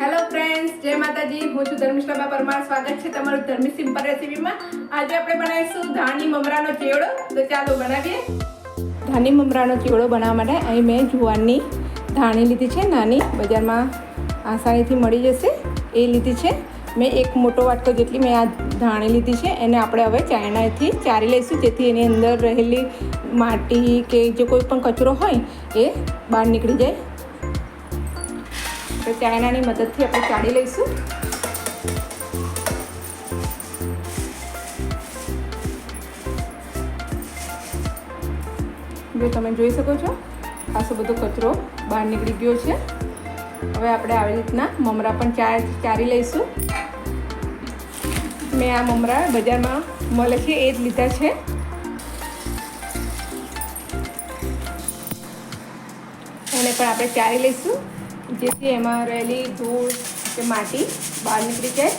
Hello friends જય માતાજી. હું છું ધર્મિષ્ઠાબા પરમાર. સ્વાગત છે તમારું ધર્મી સિમ્પલ રેસીપીમાં. આજે આપણે બનાવીશું ધાણી મમરાનો ચેવડો. તો ચાલો બનાવીએ. ધાણી મમરાનો ચેવડો બનાવવા માટે અહીં મેં જુવારની ધાણી લીધી છે, નાની. બજારમાં આસાનીથી મળી જશે. એ લીધી છે. મેં એક મોટો વાટકો જેટલી મેં આ ધાણી લીધી છે, એને આપણે હવે ચાયણાથી ચારી લઈશું. જેથી એની અંદર રહેલી માટી કે જે કોઈ પણ કચરો હોય, એ બહાર નીકળી જાય. તો ચાયણાની મદદથી આપણે ચાળી લઈશું. જો તમે જોઈ શકો છો, ખાસો બધો કચરો બહાર નીકળી ગયો છે. હવે આપણે આવી રીતના મમરા પણ ચાર ચારી લઈશું. મેં આ મમરા બજારમાં મળે છે, એ જ લીધા છે. એને પણ આપણે ચારી લઈશું. જેથી એમાં રહેલી ધૂળ કે માટી બહાર નીકળી જાય.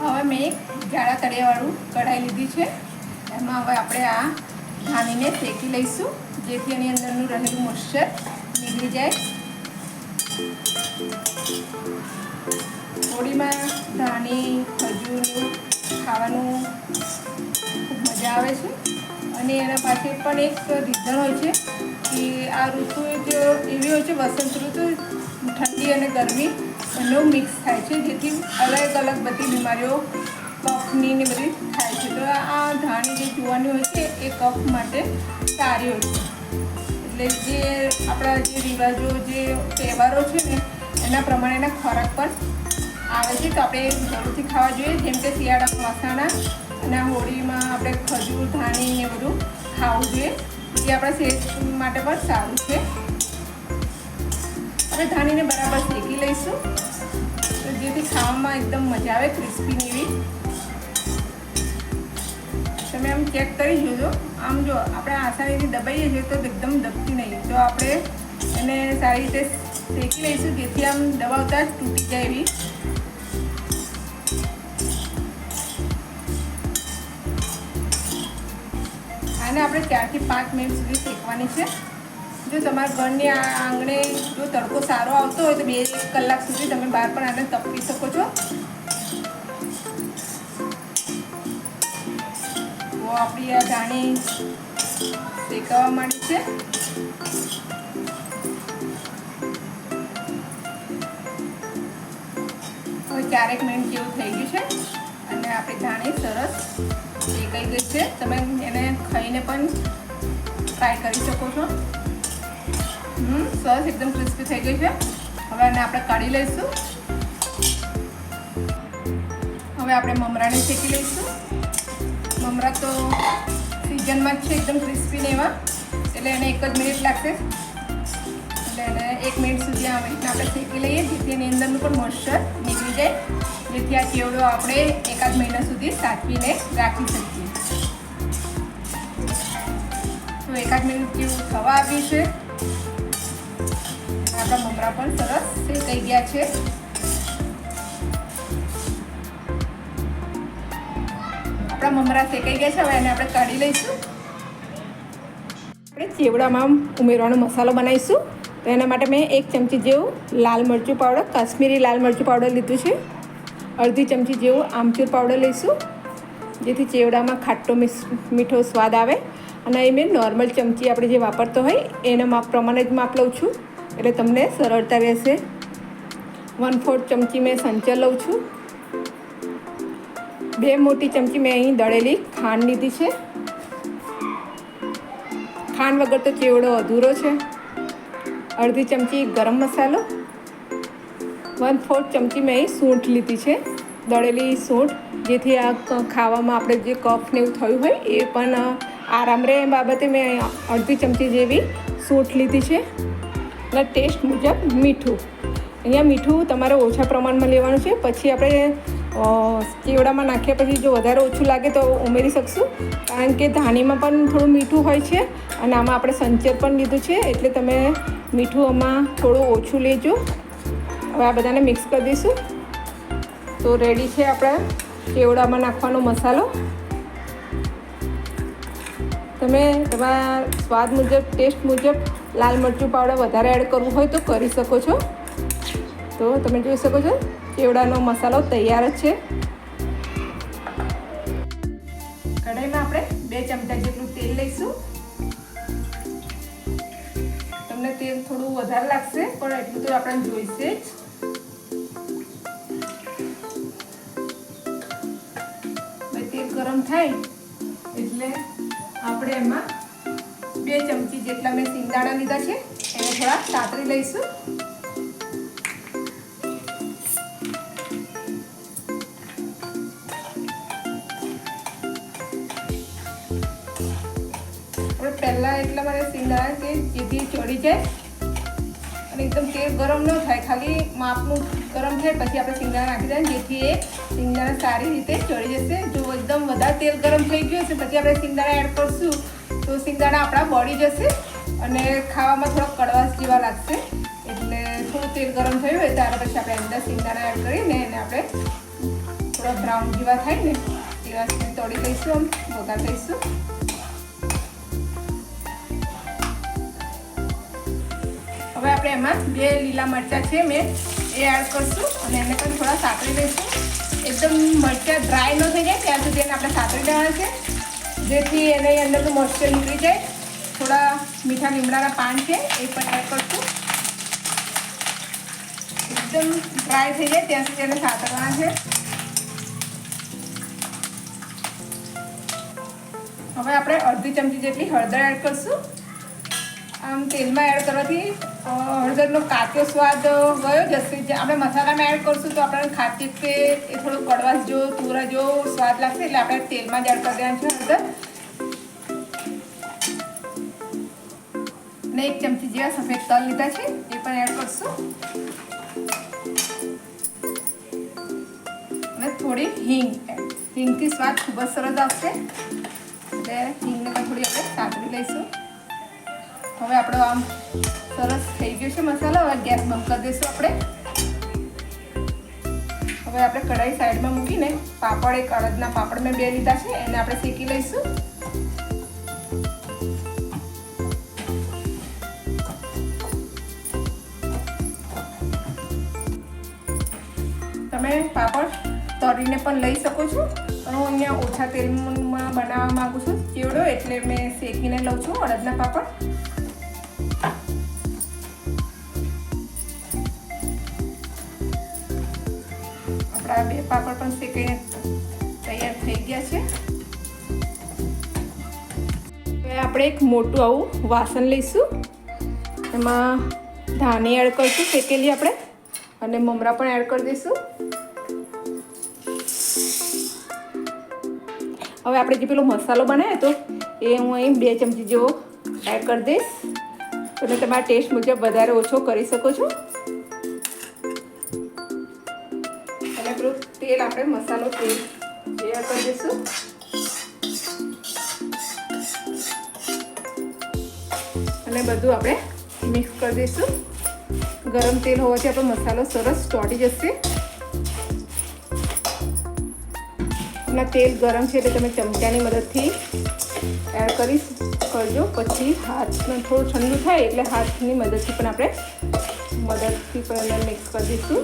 હવે મેં એક જાડા તળિયાવાળું કઢાઈ લીધી છે. એમાં હવે આપણે આ ધાણીને શેકી લઈશું, જેથી એની અંદરનું રહેલું મોઇશ્ચર નીકળી જાય. હોળીમાં ધાણી, ખજૂર ખાવાનું મજા આવે છે. અને એના પાછળ પણ એક રીઝન હોય છે કે આ ઋતુ જ એવી હોય છે, વસંત ઋતુ, ઠંડી અને ગરમી બંને મિક્સ થાય છે, જેથી અલગ અલગ બધી બીમારીઓ, કફની ને બધી થાય છે. તો આ ધાણી જે જોવાની હોય છે, એ કફ માટે સારી હોય છે. એટલે જે આપણા જે રિવાજો, જે તહેવારો છે ને, એના પ્રમાણેના ખોરાક પણ આવે છે. તો આપણે જરૂરથી ખાવા જોઈએ. જેમ કે શિયાળામાં મસાણા અને હોળીમાં આપણે ખજૂર, ધાણી ને બધું ખાવું જોઈએ. એ આપણા સેહત માટે પણ સારું છે. આપણે ધાણીને બરાબર શેકી લઈશું. તો જેથી ખાવામાં એકદમ મજા આવે ક્રિસ્પી એવી. તમે આમ ચેક કરી જોજો. આમ જો આપણે આસાનીથી દબાઈએ છીએ તો એકદમ દબતી નહીં. તો આપણે એને સારી રીતે શેકી લઈશું, જેથી આમ દબાવતા જ તૂટી જાય એવી. આને આપણે ચારથી પાંચ મિનિટ સુધી શેકવાની છે. જો તમારા ઘરની આ આંગણે જો તડકો સારો આવતો હોય તો બે કલાક સુધી તમે બહાર પણ આને તપી શકો છો. તો આપણી આ ધાણી શેકાવા માંડી છે. હવે ચારેક મિનિટ જેવું થઈ ગયું છે. અને આપણી ધાણી સરસ શેકાઈ ગઈ છે. તમે એને ખાઈને પણ ટ્રાય કરી શકો છો. હમ, સરસ, એકદમ ક્રિસ્પી થઈ ગઈ છે. હવે એને આપણે કાઢી લઈશું. હવે આપણે મમરાને શેકી લઈશું. મમરા તો સિઝનમાં જ છે, એકદમ ક્રિસ્પી ને એવા. એટલે એને એક જ મિનિટ લાગશે. એક મિનિટ સુધી રીતના આપણે શેકી લઈએ, જેથી એની અંદરનું પણ મોઇશ્ચર નીકળી જાય, જેથી આ ચેવડો આપણે એકાદ મહિના સુધી સાચવીને રાખી શકીએ. તો એકાદ મિનિટ જેવું થવા આવ્યું છે. આપણા મમરા પણ સરસ શેકાઈ ગયા છે. આપણા મમરા શેકાઈ ગયા છે, હવે એને આપણે કાઢી લઈશું. આપણે ચેવડામાં ઉમેરવાનો મસાલો બનાવીશું. તો એના માટે મેં એક ચમચી જેવું લાલ મરચું પાવડર, કાશ્મીરી લાલ મરચું પાવડર લીધું છે. અડધી ચમચી જેવું આમચૂર પાવડર લઈશું, જેથી ચેવડામાં ખાટો મીઠો સ્વાદ આવે. અને એ મેં નોર્મલ ચમચી આપણે જે વાપરતો હોય, એના માપ પ્રમાણે જ માપ લઉં છું. એટલે તમને સરળતા રહેશે. વન ફોર્થ ચમચી મેં સંચર લઉં છું. બે મોટી ચમચી મેં અહીં દળેલી ખાંડ લીધી છે. ખાંડ વગર તો ચેવડો અધૂરો છે. અડધી ચમચી ગરમ મસાલો વન ફોર્થ ચમચી મેં સૂંઠ લીધી છે, દળેલી સૂંઠ, જેથી આ ખાવામાં આપણે જે કફ ને એવું થયું હોય એ પણ આરામ રહે એ બાબતે મેં અડધી ચમચી જેવી સૂંઠ લીધી છે. અને ટેસ્ટ મુજબ મીઠું. અહીંયા મીઠું તમારે ઓછા પ્રમાણમાં લેવાનું છે, પછી આપણે ચેવડામાં નાખ્યા પછી જો વધારે ઓછું લાગે તો ઉમેરી શકશું. કારણ કે ધાણીમાં પણ થોડું મીઠું હોય છે અને આમાં આપણે સંચર પણ લીધું છે. એટલે તમે મીઠું આમાં થોડું ઓછું લેજો. હવે આ બધાને મિક્સ કરી દઈશું. તો રેડી છે આપણા ચેવડામાં નાખવાનો મસાલો. તમે તમારા સ્વાદ મુજબ ટેસ્ટ મુજબ લાલ મરચું પાવડર વધારે એડ કરવું હોય તો કરી શકો છો. તો તમે જોઈ શકો છો. કેવડાનો મસાલો તૈયાર છે. કઢાઈમાં આપણે બે ચમચા જેટલું તેલ લઈશું. તમને તેલ થોડું વધારે લાગશે, પણ એટલું તો આપણને જોઈશે જ. ગરમ થાય, એટલે આપણે એમાં બે ચમચી જેટલા મેં સિંગદાણા લીધા છે, એને થોડા સાતરી લઈશું. પહેલાં એટલા માટે સિંગદાણા કે જેથી ચડી જાય અને એકદમ તેલ ગરમ ન થાય, ખાલી માપનું ગરમ થાય, પછી આપણે સિંગદાણા નાખી દઈએ જેથી એ સિંગદાણા સારી રીતે ચડી જશે. જો એકદમ વધારે તેલ ગરમ થઈ ગયું હશે, પછી આપણે સિંગદાણા એડ કરશું, તો સિંગદાણા આપણા બળી જશે અને ખાવામાં થોડોક કડવાશ જેવા લાગશે. એટલે થોડું તેલ ગરમ થયું હોય, ત્યારે પછી આપણે અંદર સિંગદાણા એડ કરીને એને આપણે થોડા બ્રાઉન જેવા થાય ને એવા તળી લઈશું આમ વઘાર લઈશું હવે આપણે એમાં બે લીલા મરચાં છે, મેં એ એડ કરશું અને એને પણ થોડા સાતરી દઈશું. એકદમ મરચાં ડ્રાય ન થઈ જાય, ત્યાં સુધી એને આપણે સાતરી દેવાના છે. જેથી એને અંદરનું મોઇશ્ચર નીકળી જાય. થોડા મીઠા લીમડાના પાન છે, એ પણ એડ કરશું. એકદમ ડ્રાય થઈ જાય, ત્યાં સુધી એને સાતરવાના છે. હવે આપણે અડધી ચમચી જેટલી હળદર એડ કરશું. આમ તેલમાં એડ કરવાથી હળદરનો કાચો સ્વાદ ગયો જશે. જે આપણે મસાલામાં એડ કરશું તો આપણને ખાતી કે એ થોડો કડવાશ જો, તુરા જો સ્વાદ લાગશે એટલે આપણે તેલમાં જ એડ કરી દેવાનું છે હળદર. ને એક ચમચી જેવા સફેદ તલ લીધા છે, એ પણ એડ કરશું. અને થોડી હિંગ હિંગથી સ્વાદ ખૂબ જ સરસ આવશે. એટલે હિંગને પણ થોડી આપણે સાતરી લઈશું. હવે આપણો આમ સરસ થઈ ગયો છે મસાલો. હવે ગેસ બંધ કરી દઈશું આપણે. હવે આપણે કઢાઈ સાઈડમાં મૂકીને પાપડ એક અડદના પાપડ મેં બે લીધા છે, એને આપણે શેકી લઈશું. તમે પાપડ તળીને પણ લઈ શકો છો. પણ હું અહીંયા ઓછા તેલમાં બનાવવા માગું છું. ચેવડો એટલે મેં શેકીને લઉં છું અડદના પાપડ. આપણા બે પાપડ પણ શેકીને તૈયાર થઈ ગયા છે. હવે આપણે એક મોટું આવું વાસણ લઈશું. એમાં ધાણી એડ કરીશું, શેકેલી આપણે, અને મમરા પણ એડ કરી દઈશું. હવે આપણે જે પેલો મસાલો બનાવ્યો હતો, એ હું અહીં બે ચમચી જેવો એડ કરી દઈશ. તમે તમારા ટેસ્ટ મુજબ વધારે ઓછો કરી શકો છો. તેલ આપણે મસાલો તેલ તૈયાર કરી દઈશું. અને બધું આપણે મિક્સ કરી દઈશું. ગરમ તેલ હોવાથી આપણો મસાલો સરસ ચોટી જશે. હમણાં તેલ ગરમ છે એટલે તમે ચમચાની મદદથી એડ કરી કરજો. પછી હાથને થોડું ઠંડુ થાય એટલે હાથની મદદથી પણ આપણે મદદથી પણ મિક્સ કરી દઈશું.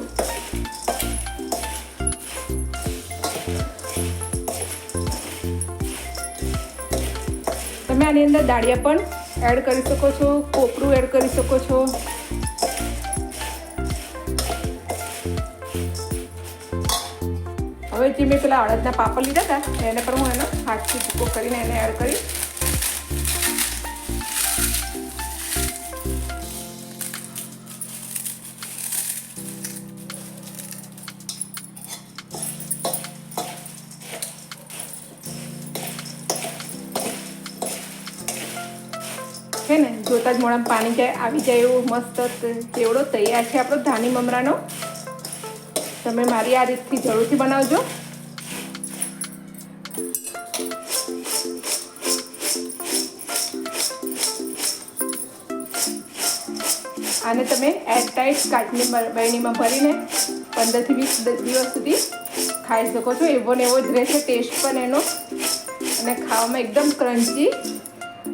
આની અંદર દાળિયા પણ એડ કરી શકો છો, કોપરું એડ કરી શકો છો. હવે જે મેં પેલા અડદના પાપડ લીધા હતા, એને પણ હું એનો હાથથી ટૂંકો કરીને એને એડ કરી છે ને, જોતા જ મોડામાં પાણી જાય, આવી જાય એવો મસ્ત ચેવડો તૈયાર છે આપણો ધાની મમરાનો. તમે મારી આ રીતથી જરૂરથી બનાવજો. આને તમે એરટાઈટ કાચની બરણીમાં ભરીને પંદરથી વીસ દિવસ સુધી ખાઈ શકો છો. એવો ને એવો જ રહેશે ટેસ્ટ પણ એનો. અને ખાવામાં એકદમ ક્રન્ચી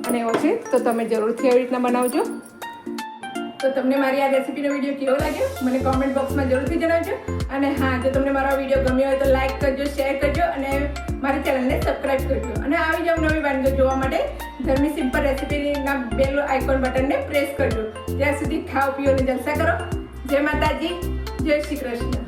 અને એવો છે, તો તમે જરૂરથી આવી રીતના બનાવજો. તો તમને મારી આ રેસીપીનો વીડિયો કેવો લાગ્યો, મને કોમેન્ટ બોક્સમાં જરૂરથી જણાવજો. અને હા, જો તમને મારો વીડિયો ગમ્યો હોય તો લાઇક કરજો શેર કરજો અને મારી ચેનલને સબસ્ક્રાઈબ કરજો. અને આવી જાવ નવી વાનગીઓ જોવા માટે ઘરની સિમ્પલ રેસીપીના બેલ આઇકોન બટનને પ્રેસ કરજો. ત્યાં સુધી ખાઓ, પીઓ અને જલસા કરો. જય માતાજી, જય શ્રી કૃષ્ણ.